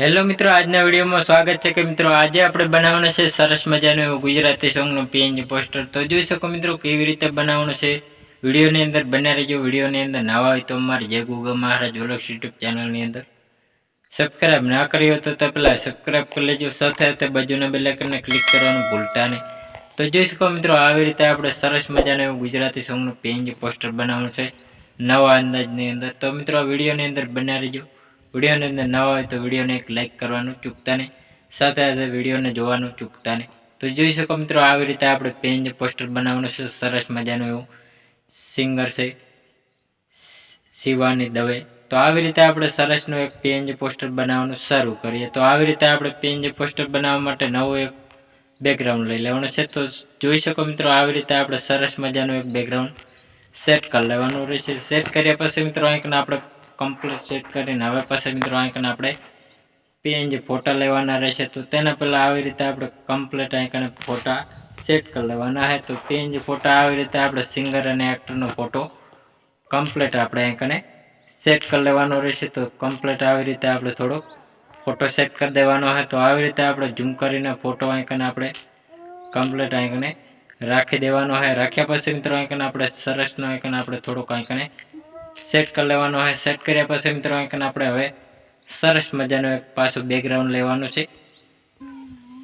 Hello મિત્રો, આજના વિડીયોમાં સ્વાગત છે કે મિત્રો, આજે આપણે બનાવવાનું છે સરસ મજાનું એવું ગુજરાતી સોંગનું પીએનજી પોસ્ટર તો જોઈ શકો મિત્રો કેવી રીતે બનાવવાનું છે. વિડીયોની અંદર બન્યા રહેજો. વિડીયોની અંદર નવા હોય તો અમારી જય ગુગલ મહારાજ ઓલક્ષ યુટ્યુબ ચેનલની અંદર સબસ્ક્રાઈબ ના કરી હોય તો પહેલાં સબસ્ક્રાઈબ કરી લેજો. સાથે સાથે બાજુના બેલેકરને ક્લિક કરવાનું ભૂલતા નહીં. તો જોઈ શકો મિત્રો, આવી રીતે આપણે સરસ મજાનું એવું ગુજરાતી સોંગનું પીએનજી પોસ્ટર બનાવવાનું છે નવા અંદાજની અંદર. તો મિત્રો વિડીયોની અંદર બન્યા રહેજો. વિડીયોની અંદર નવા હોય તો વિડીયોને એક લાઇક કરવાનું ચૂકતા નહીં. સાથે સાથે વિડીયોને જોવાનું ચૂકતા નહીં. તો જોઈ શકો મિત્રો, આવી રીતે આપણે પેન પોસ્ટર બનાવવાનું છે. સરસ મજાનું એવું. સિંગર છે. શિવાની દવે. તો આવી રીતે આપણે સરસનું એક પેનજ પોસ્ટર બનાવવાનું શરૂ કરીએ. તો આવી રીતે આપણે પેજ પોસ્ટર બનાવવા માટે નવું એક બેકગ્રાઉન્ડ લઈ લેવાનું છે. તો જોઈ શકો મિત્રો, આવી રીતે આપણે સરસ મજાનું એક બેકગ્રાઉન્ડ સેટ કરી લેવાનું રહેશે. સેટ કર્યા પછી મિત્રો, અહીંકને આપણે કમ્પ્લીટ સેટ કરીને હવે પછી મિત્રો આંકને આપણે પીએનજી ફોટા લેવાના રહેશે, તો તેના પહેલાં આવી રીતે આપણે કમ્પ્લીટ આંકને ફોટા સેટ કરી લેવાના છે. તો પીએનજી ફોટા આવી રીતે આપણે સિંગર અને એક્ટરનો ફોટો કમ્પ્લીટ આપણે આંકને સેટ કરી લેવાનો રહેશે. તો કમ્પ્લીટ આવી રીતે આપણે થોડોક ફોટો સેટ કરી દેવાનો હોય તો આવી રીતે આપણે ઝૂમ કરીને ફોટો અહીંકને આપણે કમ્પ્લીટ અહીંકને રાખી દેવાનો હોય રાખ્યા પછી મિત્રો અહીંકને આપણે સરસનો અહીંકને આપણે થોડુંક અહીંકને સેટ કરી લેવાનો હોય સેટ કર્યા પછી મિત્રો અહીંકને આપણે હવે સરસ મજાનું એક પાછું બેકગ્રાઉન્ડ લેવાનું છે.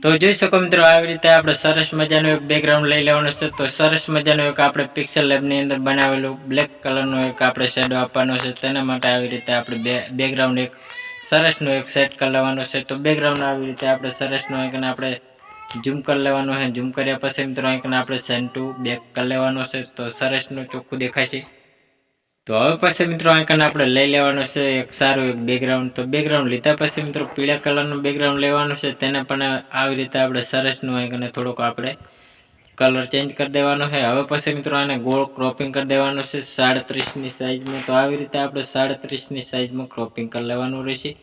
તો જોઈ શકો મિત્રો આવી રીતે આપણે સરસ મજાનું એક બેકગ્રાઉન્ડ લઈ લેવાનું છે. તો સરસ મજાનું એક આપણે પિક્સલ લેબની અંદર બનાવેલું બ્લેક કલરનો એક આપણે શેડો આપવાનો છે. તેના માટે આવી રીતે આપણે બેકગ્રાઉન્ડ એક સરસનું એક સેટ કરી લેવાનું છે. તો બેકગ્રાઉન્ડ આવી રીતે આપણે સરસનું એકને આપણે ઝૂમ કરી લેવાનું છે. ઝૂમ કર્યા પછી મિત્રો એકને આપણે સેન્ટુ બેક કરી લેવાનું છે. તો સરસનું ચોખ્ખું દેખાય છે. તો હવે પછી મિત્રો આંકન આપણે લઈ લેવાનું છે. એક સારું એક બેકગ્રાઉન્ડ તો બેકગ્રાઉન્ડ લીધા પછી મિત્રો પીળા કલરનું બેકગ્રાઉન્ડ લેવાનું છે. તેને પણ આવી રીતે આપણે સરસનું આંકને થોડુંક આપણે કલર ચેન્જ કરી દેવાનો છે. હવે પછી મિત્રો આને ગોળ ક્રોપિંગ કરી દેવાનું છે. સાડત્રીસની સાઇઝમાં તો આવી રીતે આપણે સાડત્રીસની સાઇઝમાં ક્રોપિંગ કરી લેવાનું રહેશે.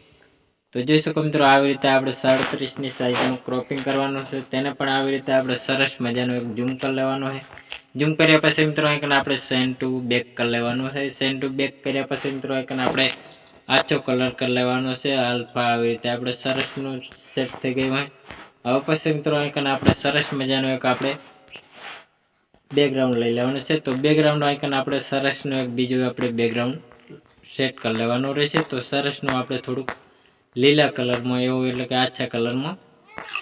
તો જોઈ શકો મિત્રો આવી રીતે આપણે સાડત્રીસની સાઇઝનું ક્રોપિંગ કરવાનું છે. તેને પણ આવી રીતે આપણે સરસ મજાનું એક ઝૂમ કરી લેવાનું છે. ઝૂમ કર્યા પછી મિત્રો અહીંકને આપણે સેન્ડ ટુ બેક કરી લેવાનું છે. સેન્ડ ટુ બેક કર્યા પછી મિત્રો અહીંકને આપણે આછો કલર કરી લેવાનો છે. આલ્ફા આવી રીતે આપણે સરસનું સેટ થઈ ગયું હોય. હવે પછી મિત્રો અહીંકને આપણે સરસ મજાનું એક આપણે બેકગ્રાઉન્ડ લઈ લેવાનું છે. તો બેકગ્રાઉન્ડ આઇકન આપણે સરસનું એક બીજું આપણે બેકગ્રાઉન્ડ સેટ કરી લેવાનું રહેશે. તો સરસનું આપણે થોડુંક લીલા કલરમાં એવું એટલે કે આછા કલરમાં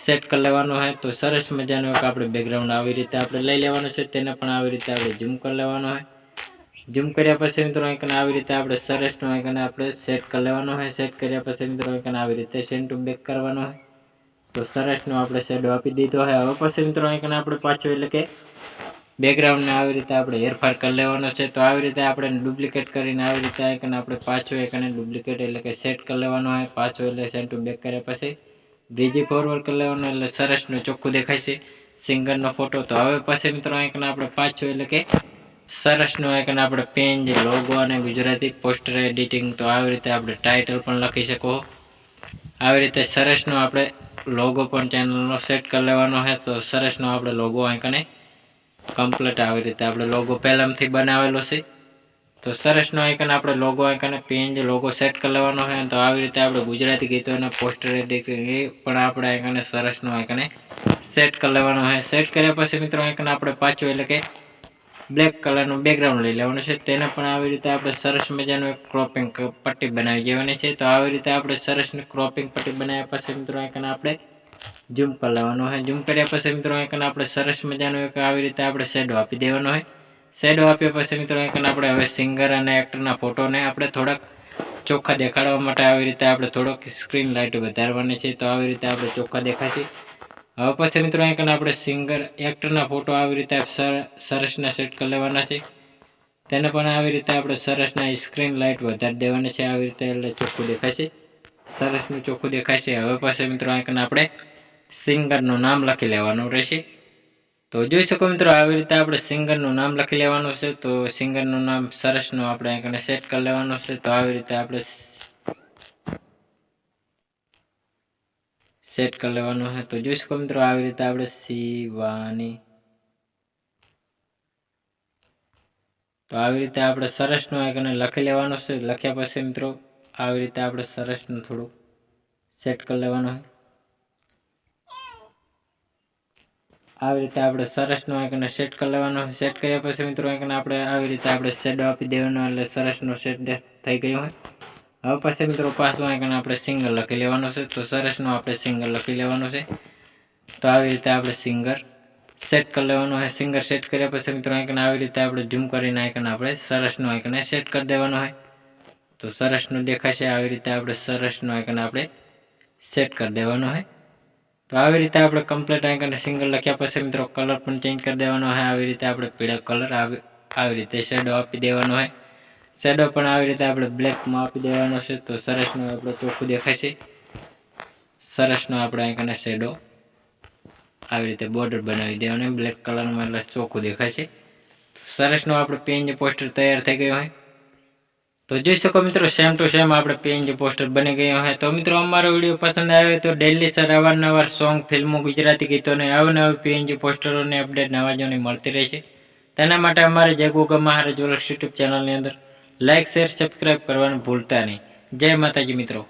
સેટ કરી લેવાનો હોય તો સરસ મજાનો એક આપણે બેકગ્રાઉન્ડ આવી રીતે આપણે લઈ લેવાનો છે. તેને પણ આવી રીતે આપણે ઝૂમ કરી લેવાનો હોય. ઝૂમ કર્યા પછી મિત્રો આઇકન આવી રીતે આપણે સરસનો આઇકન આપણે સેટ કરી લેવાનો હોય. સેટ કર્યા પછી મિત્રો આઇકન આવી રીતે સેન્ટ બેક કરવાનો હોય. તો સરસનો આપણે શેડો આપી દીધો હોય. હવે પછી મિત્રો આઇકન આપણે પાછું એટલે કે બેકગ્રાઉન્ડને આવી રીતે આપણે હેરફાર કરી લેવાનો છે. તો આવી રીતે આપણે ડુપ્લિકેટ કરીને આવી રીતે આઈકન આપણે પાછું એકને ડુપ્લિકેટ એટલે કે સેટ કરી લેવાનો હોય. પાછું એટલે સેન્ટુ બેક કર્યા પછી બીજી ફોરવર્ડ કરી લેવાનું એટલે સરસનું ચોખ્ખું દેખાય છે. સિંગરનો ફોટો તો હવે પછી મિત્રો અહીંકને આપણે પાછું એટલે કે સરસનું અહીંકને આપણે પેન જે લોગો અને ગુજરાતી પોસ્ટર એડિટિંગ તો આવી રીતે આપણે ટાઇટલ પણ લખી શકો આવી રીતે સરસનો આપણે લોગો પણ ચેનલનો સેટ કરી લેવાનો છે, તો સરસનો આપણે લોગો અહીંકને કમ્પ્લીટ આવી રીતે આપણે લોગો પહેલાંથી બનાવેલો છે. તો સરસનો આઇકન આપણે લોગો આઇકન જે લોગો સેટ કરી લેવાનો હોય તો આવી રીતે આપણે ગુજરાતી ગીતોના પોસ્ટર પણ આપણે આઇકને સરસનો આઇકને સેટ કરી લેવાનો હોય. સેટ કર્યા પછી મિત્રો આઇકન આપણે પાછું એટલે કે બ્લેક કલરનું બેકગ્રાઉન્ડ લઈ લેવાનું છે. તેને પણ આવી રીતે આપણે સરસ મજાનું એક ક્રોપિંગ પટ્ટી બનાવી દેવાની છે. તો આવી રીતે આપણે સરસની ક્રોપિંગ પટ્ટી બનાવ્યા પછી મિત્રો આઇકન આપણે ઝૂમ કરી લેવાનું હોય. ઝૂમ કર્યા પછી મિત્રો આઇકન આપણે સરસ મજાનું એક આવી રીતે આપણે શેડો આપી દેવાનો હોય. શેડો આપ્યા પછી મિત્રો આઇકન આપણે હવે સિંગર અને એક્ટરના ફોટોને આપણે થોડાક ચોખ્ખા દેખાડવા માટે આવી રીતે આપણે થોડોક સ્ક્રીન લાઇટ વધારવાની છે, તો આવી રીતે આપણે ચોખ્ખા દેખાશે. હવે પછી મિત્રો અહીંયા આપણે સિંગર એક્ટરના ફોટો આવી રીતે સરસના સેટ કરી લેવાના છે. તેને પણ આવી રીતે આપણે સરસના સ્ક્રીન લાઇટ વધારી દેવાની છે, આવી રીતે એટલે ચોખ્ખું દેખાશે. સરસનું ચોખ્ખું દેખાશે. હવે પછી મિત્રો અહીંયા આપણે સિંગરનું નામ લખી લેવાનું રહેશે. તો જોઈ શકો મિત્રો, આવી રીતે આપણે સિંગરનું નામ લખી લેવાનું છે. તો સિંગરનું નામ સરસનું આપણે અહીંયા સેટ કરી લેવાનું છે. તો આવી રીતે આપણે સેટ કરી લેવાનું છે. તો જોઈ શકો મિત્રો, આવી રીતે આપણે શિવાની તો આવી રીતે આપણે સરસનું આઈકને લખી લેવાનું છે. લખ્યા પછી મિત્રો, આવી રીતે આપણે સરસનું થોડું સેટ કરી લેવાનું હોય આવી રીતે આપણે સરસનો આંકને સેટ કરી લેવાનો. સેટ કર્યા પછી મિત્રો આંકને આપણે આવી રીતે આપણે શેડો આપી દેવાનો એટલે સરસનો સેટ થઈ ગયો હોય. હવે પછી મિત્રો પાછું આંકને આપણે સિંગલ લખી લેવાનો છે. તો સરસનો આપણે સિંગલ લખી લેવાનો છે. તો આવી રીતે આપણે સિંગર સેટ કરી લેવાનું હોય સિંગર સેટ કર્યા પછી મિત્રો આંકને આવી રીતે આપણે ઝૂમ કરીને આંકને આપણે સરસનું આંકને સેટ કરી દેવાનું હોય. તો સરસનું દેખાશે. આવી રીતે આપણે સરસનું આંકને આપણે સેટ કરી દેવાનું હોય. તો આવી રીતે આપણે કમ્પ્લીટ આઈકન સિંગલ લખ્યા પછી મિત્રો કલર પણ ચેન્જ કરી દેવાનો હોય. આવી રીતે આપણે પીળા કલર આવી આવી રીતે શેડો આપી દેવાનો હોય. શેડો પણ આવી રીતે આપણે બ્લેકમાં આપી દેવાનો છે. તો સરસનું આપણે ચોખ્ખું દેખાશે સરસનો આપણે આઈકન શેડો આવી રીતે બોર્ડર બનાવી દેવાનો. બ્લેક કલરમાં એટલે ચોખ્ખું દેખાશે સરસનો આપણે પેન પોસ્ટર તૈયાર થઈ ગયો હોય. તો જોઈ શકો મિત્રો સેમ ટુ સેમ આપણે પીએનજી પોસ્ટર બની ગયો હોય તો મિત્રો, અમારો વીડિયો પસંદ આવે તો ડેલી સર અવારનવાર સોંગ ફિલ્મો ગુજરાતી ગીતોને અવનવી પીએનજી પોસ્ટરોને અપડેટ નવાજોની મળતી રહેશે. તેના માટે અમારે જય ગોગા મહારાજ વલક્ષ યુટ્યુબ ચેનલની અંદર લાઇક શેર સબસ્ક્રાઈબ કરવાનું ભૂલતા નહીં. જય માતાજી મિત્રો.